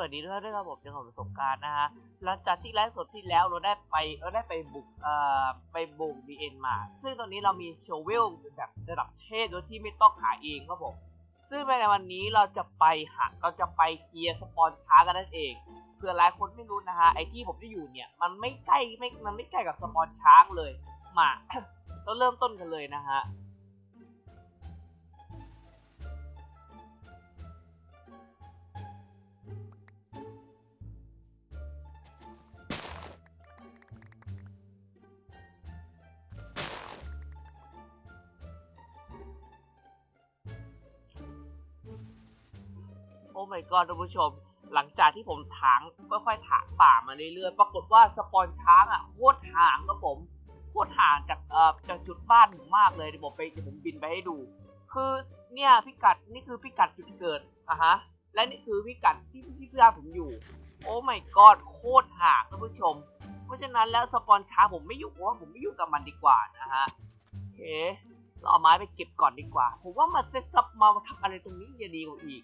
วัสดีด้วยด้วยครับผมเจ้าของประสบการณ์นะฮะหลังจากที่ไลฟ์สดที่แล้วเราได้ไปเราได้ไปบุกเอ่อไปบุกบีเอ็นมา ซึ่งตอนนี้เรามีโชเวลแบบระดับเทพโดยที่ไม่ต้องหาเองครับผมซึ่งในวันนี้เราจะไปหาเราจะไปเคลียร์สปอนช้ากันนั่นเองเผื่อหลายคนไม่รู้นะฮะไอที่ผมที่อยู่เนี่ยมันไม่ใกล้ไม่มันไม่ใกล้กับสปอนช้างเลยมาเราเริ่มต้นกันเลยนะฮะ อ้ my god ท่านผู้ชม หลังจากที่ผมถางค่อยๆถางป่ามาเรื่อยๆ ปรากฏว่าสปอนช้างอะโคตรห่างครับผมโคตรห่างจากเอ่อจากจุดบ้านผมมากเลยเดี๋ยวผมไปเดี๋ยวผมบินไปให้ดู คือเนี่ยพิกัดนี่คือพิกัดจุดเกิดอะฮะและนี่คือพิกัดที่ที่เพื่อนผมอยู่ โอ้ my god โคตรห่างท่านผู้ชม เพราะฉะนั้นแล้วสปอนช้างผมไม่ยุ่งเพราะว่าผมไม่ยุ่งกับมันดีกว่านะฮะโอเคเราเอาไม้ไปเก็บก่อนดีกว่า ผมว่ามาเซตซับมาทำอะไรตรงนี้จะดีกว่าอีก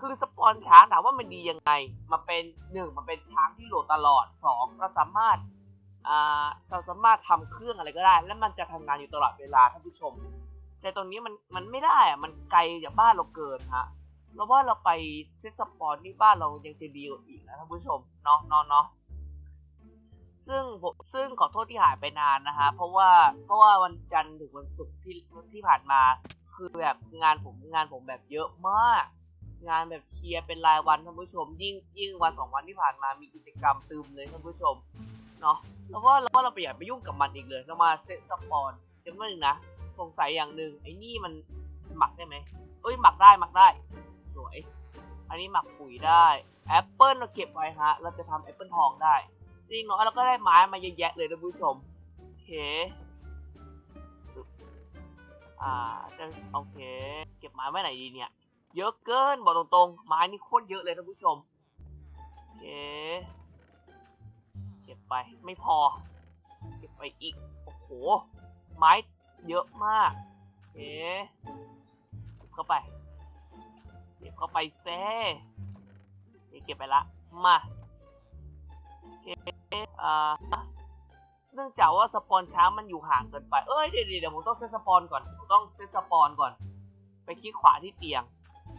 คือสปอนช้างถามว่ามันดียังไง มันเป็นหนึ่งมันเป็นช้างที่โหลดตลอดสองเราสามารถอ่าเราสามารถทำเครื่องอะไรก็ได้ และมันจะทำงานอยู่ตลอดเวลาท่านผู้ชม แต่ตรงนี้มันมันไม่ได้อะมันไกลจากบ้านเราเกินฮะเราว่าเราไปเซตสปอนที่บ้านเรายังจะดีกว่าอีกนะท่านผู้ชมเนาะเนาะเนาะซึ่งผมซึ่งขอโทษที่หายไปนานนะฮะเพราะว่าเพราะว่าวันจันทร์ถึงวันศุกร์ที่ที่ผ่านมา คือแบบงานผมงานผมแบบเยอะมาก งานแบบเคลียร์เป็นรายวันท่านผู้ชม ยิ่งยิ่งวันสองวันที่ผ่านมามีกิจกรรมตืมเลยท่านผู้ชมเนาะแล้วว่าเราว่าเราไปอย่าไปยุ่งกับมันอีกเลย เรามาเซตสปอนจำไว้หนึ่งนะสงสัยอย่างหนึ่งไอ้นี่มันหมักได้ไหมเอ้ยหมักได้หมักได้สวยอันนี้หมักปุ๋ยได้แอปเปิลเราเก็บไว้ฮะเราจะทำแอปเปิลทองได้จริงเนาะเราก็ได้ไม้มาเยอะแยะเลยท่านผู้ชมโอเคอ่าจะโอเค เก็บไม้ไว้ไหนดีเนี่ย เยอะเกินบอกตรงๆ ไม้นี่โคตรเยอะเลยท่านผู้ชมเคเก็บไปไม่พอ เก็บไปอีก โอ้โห ไม้เยอะมากเคเก็บเข้าไป เก็บเข้าไปแซ่เก็บไปละ มาอ่าเนื่องจากว่าสปอนช้างมันอยู่ห่างเกินไป เอ้ยเดี๋ยวเดี๋ยวผมต้องเซตสปอนก่อน ผมต้องเซตสปอนก่อน ไปคลิกขวาที่เตียง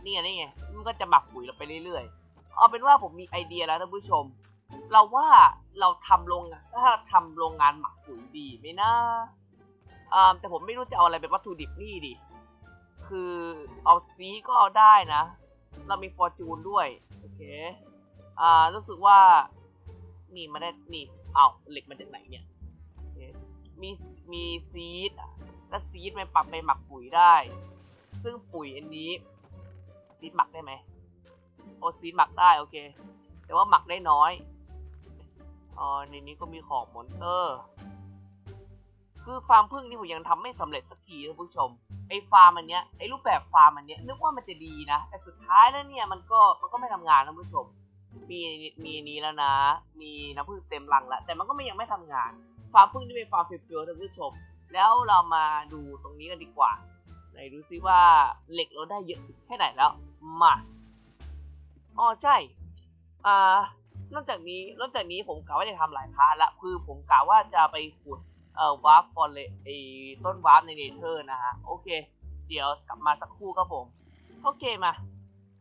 นี่ไงนี่ไงมันก็จะหมักปุ๋ยเราไปเรื่อยๆ เอาเป็นว่าผมมีไอเดียแล้วท่านผู้ชม เราว่าเราทำโรงงานถ้าทำโรงงานหมักปุ๋ยดีไหมนะอ่าแต่ผมไม่รู้จะเอาอะไรเป็นวัตถุดิบนี่ดิ คือเอาซีก็เอาได้นะ เรามีฟอร์จูนด้วยโอเค อ่ารู้สึกว่านี่มาได้นี่เอาเหล็กมาจากไหนเนี่ยโอเคมีมีซีดแล้วซีดมันปรับไปหมักปุ๋ยได้ ซึ่งปุ๋ยอันนี้ ซีดหมักได้ไหมโอซีดหมักได้โอเค แต่ว่าหมักได้น้อยอ๋อในนี้ก็มีของมอนเตอร์ คือฟาร์มพึ่งนี่ผมยังทำไม่สำเร็จสักทีท่านผู้ชม ไอ้ฟาร์มอันเนี้ยไอ้รูปแบบฟาร์มอันเนี้ยนึกว่ามันจะดีนะ แต่สุดท้ายแล้วเนี่ยมันก็มันก็ไม่ทำงานท่านผู้ชม มีมีนี้แล้วนะ มีน้ำผึ้งเต็มรังแล้วแต่มันก็ไม่ยังไม่ทำงาน ฟาร์มผึ้งที่เป็นฟาร์มเฟียวๆท่านผู้ชม แล้วเรามาดูตรงนี้กันดีกว่า ไหนดูซิว่าเหล็กเราได้เยอะแค่ไหนแล้ว มาอ๋อใช่ อ่านอกจากนี้นอกจากนี้ผมกะว่าจะทำหลายพาร์ทละคือผมกะว่าจะไปขุดเอ่อวาร์ปฟอร์เรไอ้ต้นวาร์ปในเนเธอร์นะฮะ โอเค เดี๋ยวกลับมาสักครู่ครับผม โอเคมา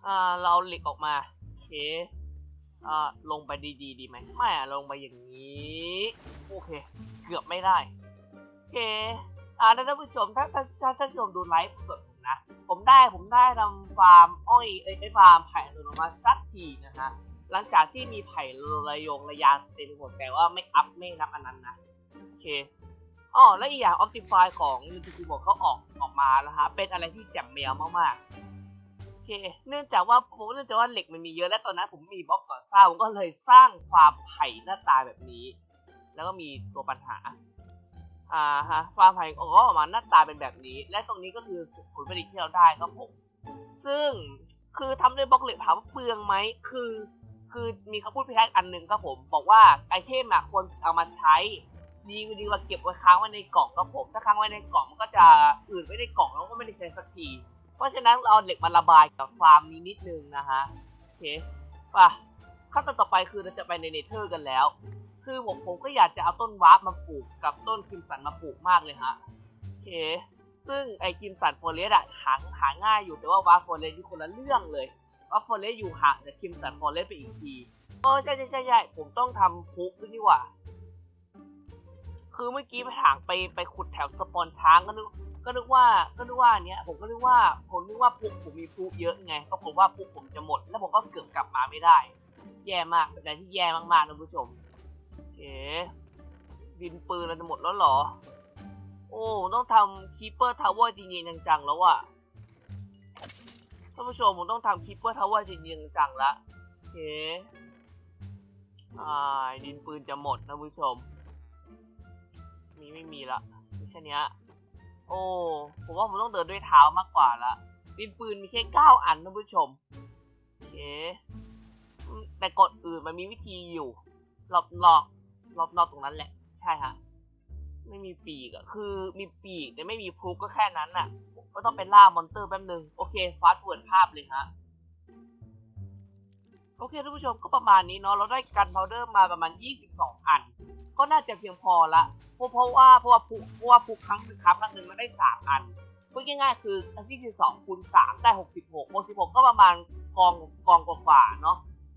อ่าเราเหล็กออกมาโอเคอ่าลงไปดีๆดีไหมไม่อะลงไปอย่างนี้ โอเค เกือบไม่ได้ โอเค อ่าท่านผู้ชมถ้าถ้าถ้าท่านผู้ชมดูไลฟ์สดผมนะ ผมได้ผมได้ทำฟาร์มอ้อยเอ้ยไอ้ฟาร์มไผ่อัตโนมัติสักทีนะฮะหลังจากที่มีไผ่ระยงระยางเต็มหมดแต่ว่าไม่อัพไม่นับอันนั้นนะโอเคอ๋อและอีกอย่าง Optify ของนิติบอกเขาออกออกมาแล้วฮะเป็นอะไรที่แจ่มแมวมากๆโอเค เนื่องจากว่าผมเนื่องจากว่าเหล็กมันมีเยอะและตอนนั้นผมมีบล็อกก่อสร้างผมก็เลยสร้างฟามไผ่หน้าตาแบบนี้ แล้วก็มีตัวปัญหา อ่าฮะฟาร์มไผ่ก็ออกมาหน้าตาเป็นแบบนี้ และตรงนี้ก็คือผลผลิตที่เราได้ครับผมซึ่งคือทำด้วยบล็อกเหล็กถามว่าเปลืองไหมคือ คือมีคำพูดพิทักษ์อันหนึ่งครับผม บอกว่าไอเทมอะควรเอามาใช้ดีดีกว่าเก็บไว้ค้างไว้ในกล่องครับผม ถ้าค้างไว้ในกล่องมันก็จะอื่นไว้ในกล่องแล้วก็ไม่ได้ใช้สักทีเพราะฉะนั้นเราเอาเหล็กมาระบายกับฟาร์มนี้นิดนึงนะฮะโอเคป่ะขั้นตอนต่อไปคือเราจะไปในเนเธอร์กันแล้ว คือผมผมก็อยากจะเอาต้นวาร์ปมาปลูกกับต้นคิมสันมาปลูกมากเลยฮะโอเค ซึ่งไอคิมสันโฟเรสอะหาหาง่ายอยู่แต่ว่าวาร์ปโฟเรสที่คนละเรื่องเลยวาร์ปโฟเรสอยู่ห่างจากคิมสันโฟเรสไปอีกทีเออใช่ใช่ใช่ใช่ผมต้องทำพุกด้วยนี่หว่า คือเมื่อกี้ไปถางไปไปขุดแถวสปอนช้างก็นึกก็นึกว่าก็นึกว่าเนี้ยผมก็นึกว่าผมนึกว่าพุกผมมีพุกเยอะไงก็ผมว่าพุกผมจะหมด แล้วผมก็เกือบกลับมาไม่ได้ แย่มากเป็นอะไรที่แย่มากๆนะผู้ชม เอ๋ดินปืนเราจะหมดแล้วเหรอ โอ้ ต้องทำคีเปอร์ทาวเวอร์จริงๆจังๆแล้วอะท่านผู้ชมผมต้องทำคีเปอร์ทาวเวอร์จริงๆจังๆละโอเคอ่าดินปืนจะหมดนะผู้ชม มีไม่มีละมีแค่นี้โอ้ผมว่าผมต้องเดินด้วยเท้ามากกว่าละดินปืนมีแค่เก้าอันนะผู้ชมโอเคแต่กดอื่นมันมีวิธีอยู่รอบนอก รอบนอกตรงนั้นแหละ ใช่ฮะไม่มีปีกอะคือมีปีกแต่ไม่มีพลุกก็แค่นั้นน่ะก็ต้องไปล่ามอนเตอร์แป๊บนึง โอเคฟาสต์เวิร์ดภาพเลยฮะโอเคท่านผู้ชมก็ประมาณนี้เนาะเราได้กันพาวเดอร์มาประมาณ 22 อัน ก็น่าจะเพียงพอละเพราะเพราะว่าเพราะว่าพุกเพราะว่าพุกครั้งหนึ่งครับครั้งหนึ่งมันได้ 3 อันพูดง่ายๆคืออันที่12คูณ3ได้ 66 66 ก็ประมาณกองกองกว่าๆเนาะ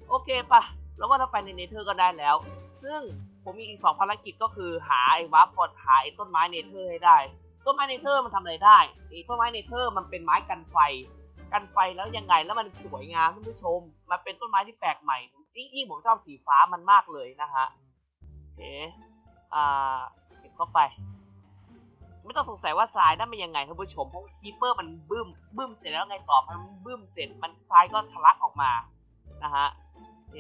โอเคปะแล้วว่าเราไปในเนเธอร์ก็ได้แล้ว ซึ่ง ผมมีอีกสองภารกิจก็คือหาไอ้วับพอดหาไอ้ต้นไม้เนเธอร์ให้ได้ ต้นไม้เนเธอร์มันทำอะไรได้ไอ้ต้นไม้เนเธอร์มันเป็นไม้กันไฟ กันไฟแล้วยังไงแล้วมันสวยงามท่านผู้ชม มันเป็นต้นไม้ที่แปลกใหม่ยิ่งๆผมชอบสีฟ้ามันมากเลยนะฮะโอเคอ่าเก็บเข้าไป ไม่ต้องสงสัยว่าทรายนั่นเป็นยังไงท่านผู้ชมเพราะคีเปอร์มันบึ้มบึ้มเสร็จแล้วไงต่อมันบึ้มเสร็จมันทรายก็ทะลักออกมานะฮะโอเค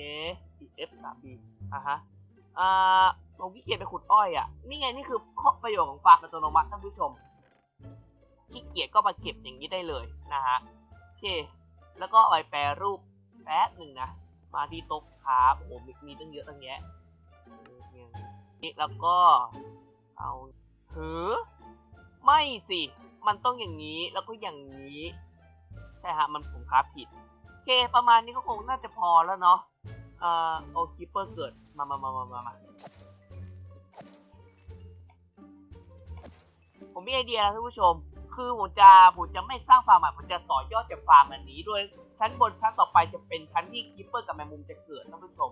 F สาม B อะฮะ อ่าผมขี้เกียจไปขุดอ้อยอะ นี่ไงนี่คือข้อประโยชน์ของฟาร์มอัตโนมัติท่านผู้ชม ขี้เกียจก็มาเก็บอย่างนี้ได้เลยนะฮะ โอเค แล้วก็เอาไปแปรรูปแป๊บหนึ่งนะ มาที่โต๊ะครับโอ้โหมีมีตั้งเยอะตั้งแยะนี่แล้วก็เอาถือ ไม่สิ มันต้องอย่างนี้แล้วก็อย่างนี้ ใช่ฮะ มันผมครับผิด โอเค ประมาณนี้ก็คงน่าจะพอแล้วเนาะ เอ่อโอคิปเปอร์เกิด มามามามามามาผมมีไอเดียแล้วท่านผู้ชม คือผมจะผมจะไม่สร้างฟาร์มใหม่ผมจะต่อยอดจากฟาร์มอันนี้โดยชั้นบนชั้นต่อไปจะเป็นชั้นที่คิปเปอร์กับแมงมุมจะเกิดท่านผู้ชม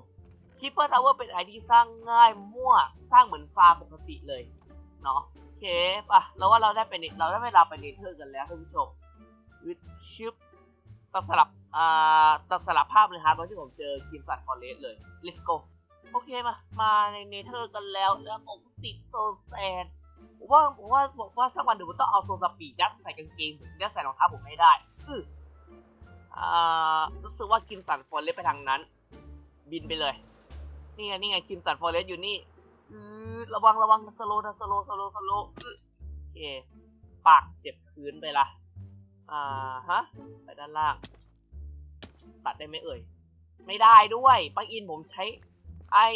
คิปเปอร์ทาวเวอร์เป็นอะไรที่สร้างง่ายมั่วสร้างเหมือนฟาร์มปกติเลยเนาะโอเคป่ะเราว่าเราได้เป็นเราได้เวลาไปเนเธอร์กันแล้วท่านผู้ชมวิดชิป ตัดสลับอ่าตัดสลับภาพเลยฮะตอนที่ผมเจอคิมสันฟอร์เรสเลย let's go โอเคมา มาในเนเธอร์กันแล้ว แล้วผมติดโซแซนผมว่าผมว่าผมว่าสักวันเดี๋ยวผมต้องเอาโซสปีดยัดใส่กางเกงผมยัดใส่รองเท้าผมให้ได้อืออ่ารู้สึกว่าคิมสันฟอร์เรสไปทางนั้น บินไปเลย นี่ไงนี่ไงคิมสันฟอร์เรสอยู่นี่อือระวังระวังสโลนะสโลสโลสโลอื้อโอเคปากเจ็บพื้นไปละ อ่าฮะ ไปด้านล่าง ตัดได้ไหมเอ่ย ไม่ได้ด้วยปลั๊กอินผมใช้ ไอ้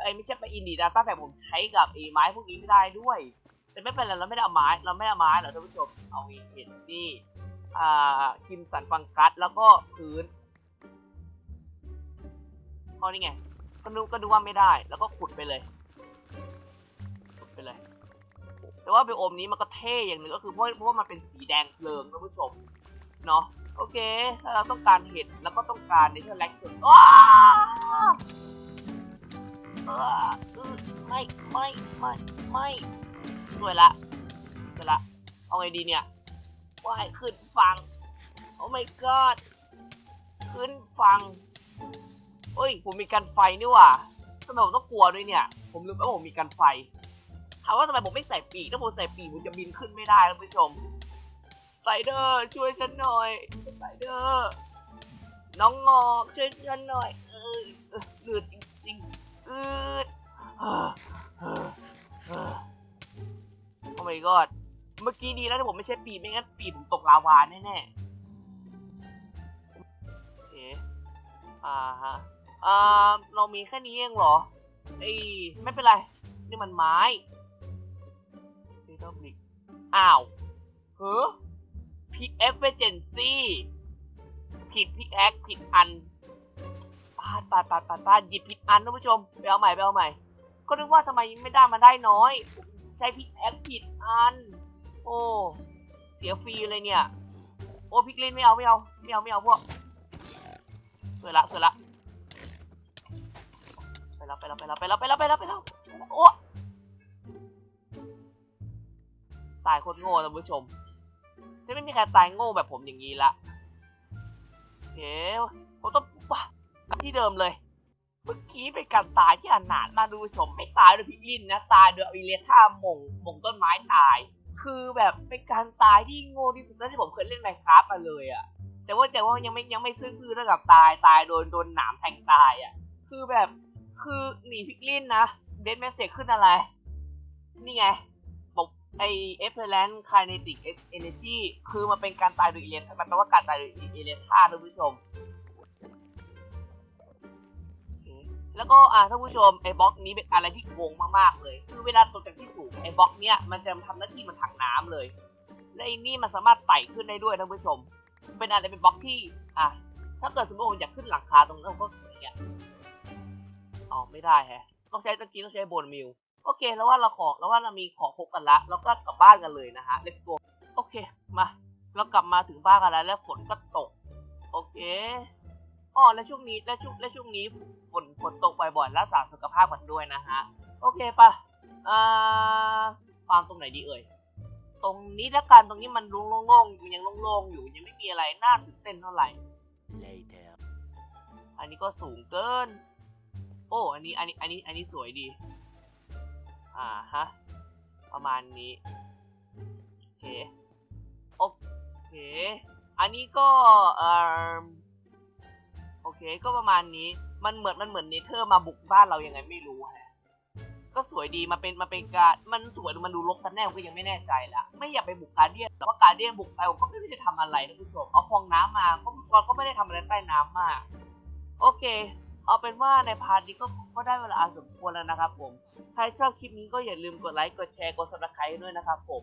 ไอ้ไม่ใช่ปลั๊กอินดีดาต้าแฟผมใช้กับไอ้ไม้พวกนี้ไม่ได้ด้วย แต่ไม่เป็นไรเราไม่ได้เอาไม้เราไม่ได้เอาไม้หรอกท่านผู้ชมเอาเห็นนี่อ่าคิมสันฟังกัสแล้วก็พื้นพอนี่ไงก็นึกก็นึกว่าไม่ได้ แล้วก็ขุดไปเลย แต่ว่าไปโอมนี้มันก็เท่อย่างหนึ่งก็คือเพราะเพราะว่ามันเป็นสีแดงเพลิงท่านผู้ชมเนาะโอเค ถ้าเราต้องการเห็ดแล้วก็ต้องการเนเธอร์แลกสุดว้าเออไม่ไม่ไม่ไม่สวยละสวยละ เอาไงดีเนี่ยว่ายขึ้นฟังโอ้ my god ขึ้นฟังเฮ้ย ผมมีกันไฟนี่ว่าทำไมผมต้องกลัวด้วยเนี่ย ผมลืมว่าผมมีกันไฟ ถามว่าทำไมผมไม่ใส่ปีกถ้าผมใส่ปีกผมจะบินขึ้นไม่ได้ท่านผู้ชมสไปเดอร์ช่วยฉันหน่อยสไปเดอร์น้องงอกช่วยฉันหน่อยเออเอออืดจริงๆอืดเออโอ้ my god เมื่อกี้ดีแล้วที่ผมไม่ใช่ปีกไม่งั้นปีกผมตกลาวาแน่ๆโอเคอ่าฮะอ่าเรามีแค่นี้เองเหรอไอ้ไม่เป็นไร นี่มันไม้ อ้าวเฮ้อพิกเอฟเฟเจนซี่ผิดพิกแอคผิดอันตาดปาดปาดปาดปาดหยิบผิดอันท่านผู้ชมไปเอาใหม่ไปเอาใหม่ ก็นึกว่าทำไมยังไม่ได้มาได้น้อย ใช้พิกแอคผิดอัน โอ้เสียฟรีเลยเนี่ย โอ้พิกลินไม่เอาไม่เอาไม่เอาไม่เอาพวกเสร็จละเสร็จละไปแล้วไปแล้วไปแล้วไปแล้วไปแล้วไปแล้วไปแล้วโอ้ ตายโคตรโง่ท่านผู้ชมจะไม่มีใครตายโง่แบบผมอย่างนี้ละโอเคผมต้องป่ะที่เดิมเลย เมื่อกี้เป็นการตายที่อนาถมากดูชม ไม่ตายโดยพิกลินนะ ตายโดยเอาอิเลท่ามงมงต้นไม้ตาย คือแบบเป็นการตายที่โง่ที่สุดที่ผมเคยเล่นไมค์ครับมาเลยอะแต่ว่าแต่ว่ายังไม่ยังไม่ซื่อคือเท่ากับตายตายโดนโดนหนามแทงตายอะคือแบบคือหนีพิกลินนะเดนเมสเซจขึ้นอะไร นี่ไง ไอเอฟเฟลนคาเนติกเอเนจีคือมันเป็นการตายโดยเอเลนมันแปลว่าการตายโดยเอเลท่าท่านผู้ชม แล้วก็อ่าท่านผู้ชมไอ้บล็อกนี้เป็นอะไรที่โกงมากๆเลย คือเวลาตกจากที่สูงไอ้บล็อกเนี้ยมันจะทำหน้าที่มันถังน้ำเลย และไอ้นี่มันสามารถไต่ขึ้นได้ด้วยท่านผู้ชม เป็นอะไรเป็นบล็อกที่อะถ้าเกิดสมมติผมอยากขึ้นหลังคาตรงนั้นก็อย่างเงี้ยอ๋อไม่ได้แฮะต้องใช้ตะกี้ต้องใช้บนมิล โอเค แล้วว่าเราขอแล้วว่าเรามีของครบกันละเราก็กลับบ้านกันเลยนะฮะ let's go โอเคมาเรากลับมาถึงบ้านกันแล้วแล้วฝนก็ตก โอเคอ๋อและช่วงนี้และช่วงและช่วงนี้ฝนฝนตกบ่อยๆรักษาสุขภาพกันด้วยนะฮะโอเคปะอ่าวางตรงไหนดีเอ่ยตรงนี้ละกันตรงนี้มันโล่งๆมันยังโล่งๆอยู่ยังไม่มีอะไรน่าตื่นเต้นเท่าไหร่ Later. อันนี้ก็สูงเกิน โอ้ อันนี้ อันนี้ อันนี้ อันนี้สวยดี อ่าฮะ ประมาณนี้ โอเค โอเค อันนี้ก็เอ่อโอเค ก็ประมาณนี้ มันเหมือนมันเหมือนเนเธอร์มาบุกบ้านเรายังไงไม่รู้ฮะ ก็สวยดีมาเป็นมาเป็นการ มันสวยหรือมันดูรกกันแน่ผมก็ยังไม่แน่ใจละ ไม่อยากไปบุกการเดียนแต่ว่าการเดียนบุกไปผมก็ไม่รู้จะทำอะไรนะคุณผู้ชม เอาฟองน้ำมาก็ก็ไม่ได้ทำอะไรใต้น้ำมาก โอเค เอาเป็นว่าในพาร์ทนี้ก็ก็ได้เวลาสมควรแล้วนะครับผม ใครชอบคลิปนี้ก็อย่าลืมกดไลค์ กดแชร์ กด subscribe ด้วยนะครับผม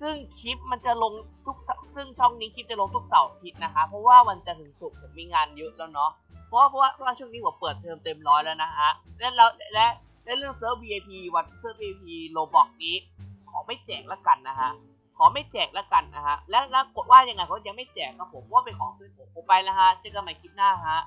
ซึ่งคลิปมันจะลงทุก ซึ่งช่องนี้คลิปจะลงทุกเสาร์อาทิตย์นะคะ เพราะว่าวันจันทร์ถึงศุกร์ผมมีงานเยอะแล้วเนาะ เพราะว่าเพราะว่าเพราะว่าช่วงนี้ผมเปิดเทอมเต็มร้อยแล้วนะฮะ และแล้วและและเรื่องเซิร์ฟ VIP วันเซิร์ฟ VIP โลบอกนี้ ขอไม่แจกละกันนะฮะ ขอไม่แจกละกันนะฮะ และแล้วกดว่ายังไงเขายังไม่แจกครับผมว่าเป็นของซื้อผมผมไปแล้วฮะ เจอกันใหม่คลิปหน้าฮะ